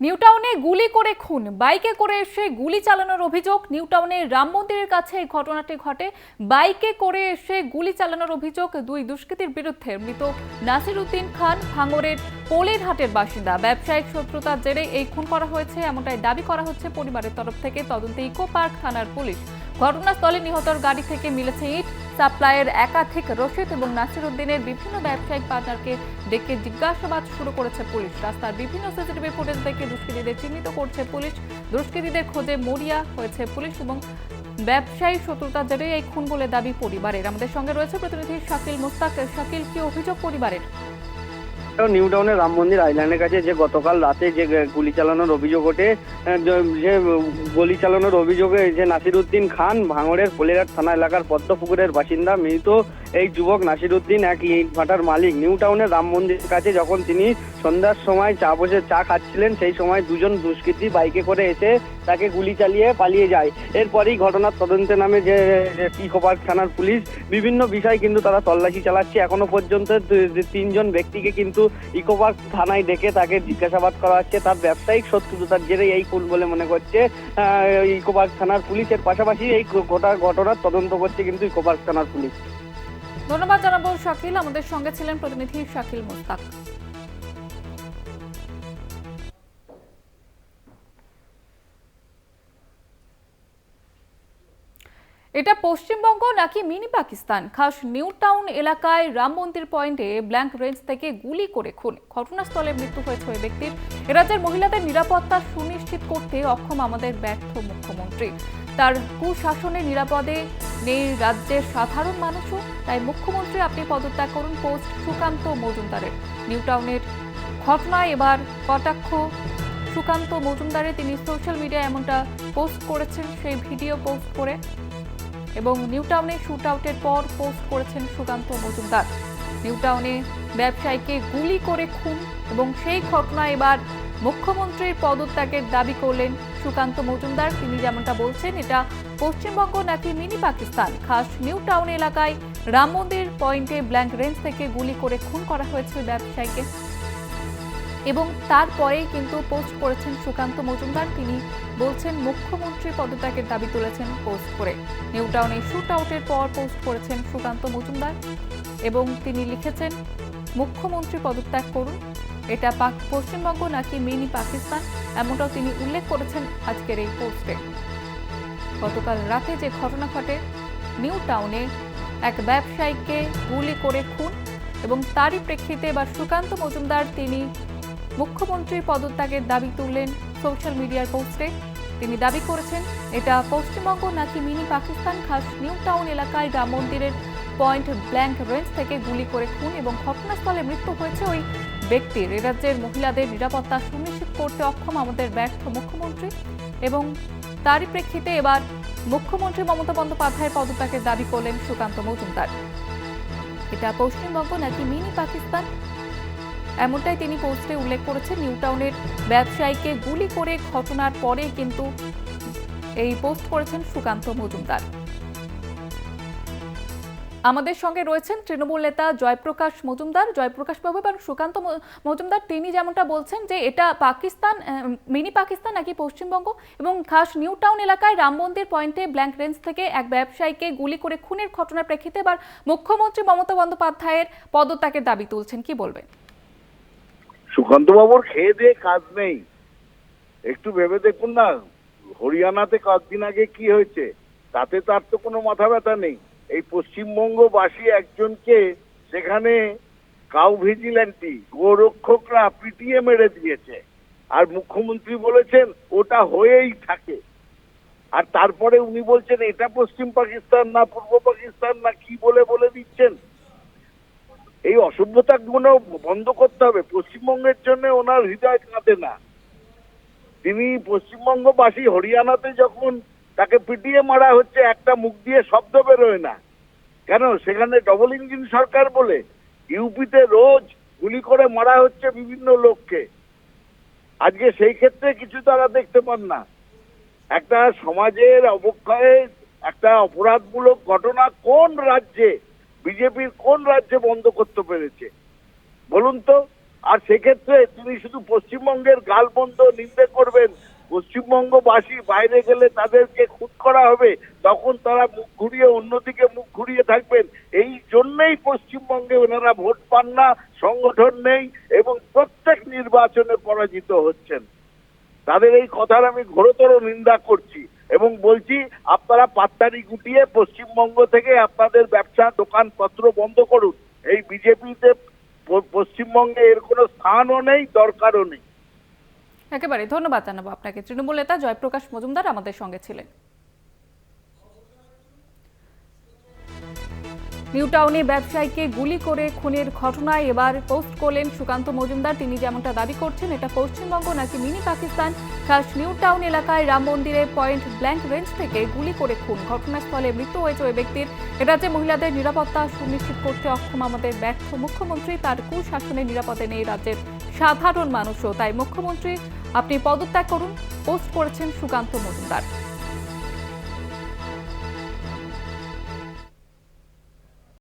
নিউটাউনে গুলি করে খুন। বাইকে করে এসে গুলি চালানোর অভিযোগ নিউটাউনে রাম মন্দিরের কাছে এই ঘটনাটি ঘটে। বাইকে করে এসে গুলি চালানোর অভিযোগ দুই দুষ্কৃতীর বিরুদ্ধে। মৃত নাসির উদ্দিন খান ভাঙরের পোলেরহাটের বাসিন্দা। ব্যবসায়িক শত্রুতার জেরে এই খুন করা হয়েছে এমনটাই দাবি করা হচ্ছে পরিবারের তরফ থেকে। তদন্তে ইকো পার্ক থানার পুলিশ। ঘটনাস্থলে নিহতর গাড়ি থেকে মিলেছে ইট। সাপ্লাইয়ের একাধিক রশিদ এবং নাসির উদ্দিনের বিভিন্ন ব্যবসায়িক পার্টনারকে ডেকে জিজ্ঞাসাবাদ শুরু করেছে পুলিশ। রাস্তার বিভিন্ন সিসিটিভি ফুটেজ দেখে দুষ্কৃতীদের চিহ্নিত করছে পুলিশ। দুষ্কৃতীদের খোঁজে মরিয়া হয়েছে পুলিশ এবং ব্যবসায়ী শত্রুতা জেরে এই খুন বলে দাবি পরিবারের। আমাদের সঙ্গে রয়েছে প্রতিনিধি শাকিল মুস্তাক। শাকিল, কি অভিযোগ পরিবারের? নিউ টাউনের রাম মন্দির আইল্যান্ডের কাছে, যে গতকাল রাতে যে গুলি চালানোর অভিযোগ ওঠে যে- গুলি চালানোর অভিযোগে যে নাসিরউদ্দিন খান ভাঙড়ের ফলেরহাট থানা এলাকার পদ্মপুকুরের বাসিন্দা মৃত এই যুবক নাসিরউদ্দিন এক ইট ভাটার মালিক। নিউ টাউনের রাম মন্দিরের কাছে যখন তিনি সন্ধ্যার সময় চা বসে চা খাচ্ছিলেন, সেই সময় দুজন দুষ্কৃতী বাইকে করে এসে তাকে গুলি চালিয়ে পালিয়ে যায়। এরপরেই ঘটনার তদন্তে নামে যে ইকো পার্ক থানার পুলিশ, বিভিন্ন বিষয় কিন্তু তারা তল্লাশি চালাচ্ছে। এখনও পর্যন্ত তিনজন ব্যক্তিকে কিন্তু ইকো পার্ক থানায় ডেকে তাকে জিজ্ঞাসাবাদ করা হচ্ছে। তার ব্যবসায়িক শত্রুতার জেরে এই খুন বলে মনে করছে ইকো পার্ক থানার পুলিশের পাশাপাশি এই গোটা ঘটনার তদন্ত করছে কিন্তু ইকো পার্ক থানার পুলিশ। ধন্যবাদ জানাব শাকিল। আমাদের সঙ্গে ছিলেন প্রতিনিধি শাকিল মুস্তাক। এটা পশ্চিমবঙ্গ নাকি মিনি পাকিস্তান? খাস নিউ টাউন এলাকায় রাম মন্দির পয়েন্টে ব্ল্যাঙ্ক রেঞ্জ থেকে গুলি করে খুন। ঘটনাস্থলে মৃত্যু হয়েছে ওই ব্যক্তির। এ রাজ্যের মহিলাদের নিরাপত্তা সুনিশ্চিত করতে অক্ষম আমাদের ব্যর্থ মুখ্যমন্ত্রী। তার কুশাসনে নিরাপদে নেই রাজ্যের সাধারণ মানুষও, তাই মুখ্যমন্ত্রী আপনি পদত্যাগ করুন, পোস্ট সুকান্ত মজুমদারের। নিউ টাউনের ঘটনায় এবার কটাক্ষ সুকান্ত মজুমদারে তিনি সোশ্যাল মিডিয়ায় এমনটা পোস্ট করেছেন, সেই ভিডিও পোস্ট করে এবং নিউটাউনে শুট আউটের পর পোস্ট করেছেন সুকান্ত মজুমদার। নিউটাউনে ব্যবসায়ীকে গুলি করে খুন এবং সেই ঘটনায় এবার মুখ্যমন্ত্রীর পদত্যাগের দাবি করলেন সুকান্ত মজুমদার। তিনি যেমনটা বলছেন, এটা পশ্চিমবঙ্গ নাকি মিনি পাকিস্তান? খাস নিউ টাউন এলাকায় রাম মন্দির পয়েন্টে ব্ল্যাঙ্ক রেঞ্জ থেকে গুলি করে খুন করা হয়েছে ব্যবসায়ীকে। এবং তারপরেই কিন্তু পোস্ট করেছেন সুকান্ত মজুমদার। তিনি বলছেন, মুখ্যমন্ত্রী পদত্যাগের দাবি তুলেছেন পোস্ট করে। নিউ টাউনে শুট আউটের পর পোস্ট করেছেন সুকান্ত মজুমদার। এবং তিনি লিখেছেন, মুখ্যমন্ত্রী পদত্যাগ করুন। এটা পাক পশ্চিমবঙ্গ নাকি মিনি পাকিস্তান? এমনটাও তিনি উল্লেখ করেছেন আজকের এই পোস্টে। গতকাল রাতে যে ঘটনা ঘটে নিউ টাউনে এক ব্যবসায়ীকে গুলি করে খুন এবং তারই প্রেক্ষিতে এবার সুকান্ত মজুমদার তিনি মুখ্যমন্ত্রীর পদত্যাগের দাবি তুললেন সোশ্যাল মিডিয়ার পোস্টে। তিনি দাবি করেছেন, এটা পশ্চিমবঙ্গ নাকি মিনি পাকিস্তান খাস নিউ টাউন এলাকায় রাম মন্দিরের পয়েন্ট ব্ল্যাঙ্ক রেঞ্জ থেকে গুলি করে খুন এবং ঘটনাস্থলে মৃত্যু হয়েছে ওই ব্যক্তির। এ রাজ্যের মহিলাদের নিরাপত্তা সুনিশ্চিত করতে অক্ষম আমাদের ব্যর্থ মুখ্যমন্ত্রী এবং তারই প্রেক্ষিতে এবার মুখ্যমন্ত্রী মমতা বন্দ্যোপাধ্যায়ের পদত্যাগের দাবি করলেন সুকান্ত মজুমদার। এটা পশ্চিমবঙ্গ নাকি মিনি পাকিস্তান এমনটাই তিনি পোস্টে উল্লেখ করেছেন, নিউ টাউনের ব্যবসায়ীকে গুলি করে ঘটনার পরে কিন্তু এই পোস্ট করেছেন সুকান্ত মজুমদার। আমাদের সঙ্গে রয়েছেন তৃণমূল নেতা জয়প্রকাশ মজুমদার। জয়প্রকাশ বাবু এবং সুকান্ত মজুমদার, তিনি যেমনটা বলছেন যে এটা পাকিস্তান মিনি পাকিস্তান নাকি পশ্চিমবঙ্গ? এবং খাস নিউ টাউন এলাকায় রাম মন্দির পয়েন্টে ব্ল্যাঙ্ক রেঞ্জ থেকে এক ব্যবসায়ীকে গুলি করে খুনের ঘটনার প্রেক্ষিতে এবার মুখ্যমন্ত্রী মমতা বন্দ্যোপাধ্যায়ের পদত্যাগের দাবি তুলছেন। কি বলবেন? সুকান্ত বাবুর খেয়ে দিয়ে কাজ নেই। একটু ভেবে দেখুন না, হরিয়ানাতে কয়েকদিন আগে কি হয়েছে? তাতে তার তো কোনো মাথা ব্যথা নেই। এই পশ্চিমবঙ্গবাসী একজনকে সেখানে কাউ ভিজিল্যান্টি গোরক্ষকরা পিটিয়ে মেরে দিয়েছে। আর মুখ্যমন্ত্রী বলেছেন, ওটা হয়েই থাকে। আর তারপরে উনি বলছেন, এটা পশ্চিম পাকিস্তান না পূর্ব পাকিস্তান না কি বলে বলে দিচ্ছেন? এই অসভ্যতা গুলো বন্ধ করতে হবে। পশ্চিমবঙ্গের জন্য ওনার হৃদয় কাঁদে না। তিনি পশ্চিমবঙ্গবাসী, হরিয়ানাতে যখন তাকে পিটিয়ে মারা হচ্ছে, একটা মুখ দিয়ে শব্দ বেরোয় না। কেন? সেখানে ডবল ইঞ্জিন সরকার বলে, ইউপিতে রোজ গুলি করে মারা হচ্ছে বিভিন্ন লোককে। আজকে সেই ক্ষেত্রে কিছু তারা দেখতে পান না। একটা সমাজের অবক্ষয়ে, একটা অপরাধমূলক ঘটনা কোন রাজ্যে বিজেপির কোন রাজ্যে বন্ধ করতে পেরেছে? বলুন তো, আর সেক্ষেত্রে তিনি শুধু পশ্চিমবঙ্গের গালবন্ধ নিন্দে করবেন। পশ্চিমবঙ্গবাসী বাইরে গেলে তাদেরকে খুন করা হবে, তখন তারা মুখ ঘুরিয়ে অন্যদিকে মুখ ঘুরিয়ে থাকবেন। এই জন্যই পশ্চিমবঙ্গে ওনারা ভোট পান না, সংগঠন নেই, এবং প্রত্যেক নির্বাচনে পরাজিত হচ্ছেন। তাদের এই কথার আমি ঘোরতর নিন্দা করছি। এবং বলছি, আপনারা পাত্তারি গুটিয়ে পশ্চিমবঙ্গ থেকে আপনাদের ব্যবসা দোকানপত্র বন্ধ করুন। এই বিজেপিতে পশ্চিমবঙ্গে এর কোনো স্থানও নেই, দরকারও নেই। একেবারে, ধন্যবাদ জানাব আপনাকে। তৃণমূল নেতা জয়প্রকাশ মজুমদার আমাদের সঙ্গে ছিলেন। নিউ টাউনে ব্যবসায়ীকে গুলি করে খুনের ঘটনায় এবার পোস্ট করলেন সুকান্ত মজুমদার। তিনি যেমনটা দাবি করছেন, এটা পশ্চিমবঙ্গ নাকি মিনি পাকিস্তান, খাস নিউ টাউন এলাকায় রাম মন্দিরের পয়েন্ট ব্ল্যাঙ্ক রেঞ্জ থেকে গুলি করে খুন। ঘটনাস্থলে মৃত্যু হয়েছে ওই ব্যক্তির। এরাজ্যে মহিলাদের নিরাপত্তা সুনিশ্চিত করতে অক্ষম আমাদের ব্যর্থ মুখ্যমন্ত্রী। তার কুশাসনে নিরাপদে নেই রাজ্যের সাধারণ মানুষও। তাই মুখ্যমন্ত্রী, আপনি পদত্যাগ করুন, পোস্ট করেছেন সুকান্ত মজুমদার।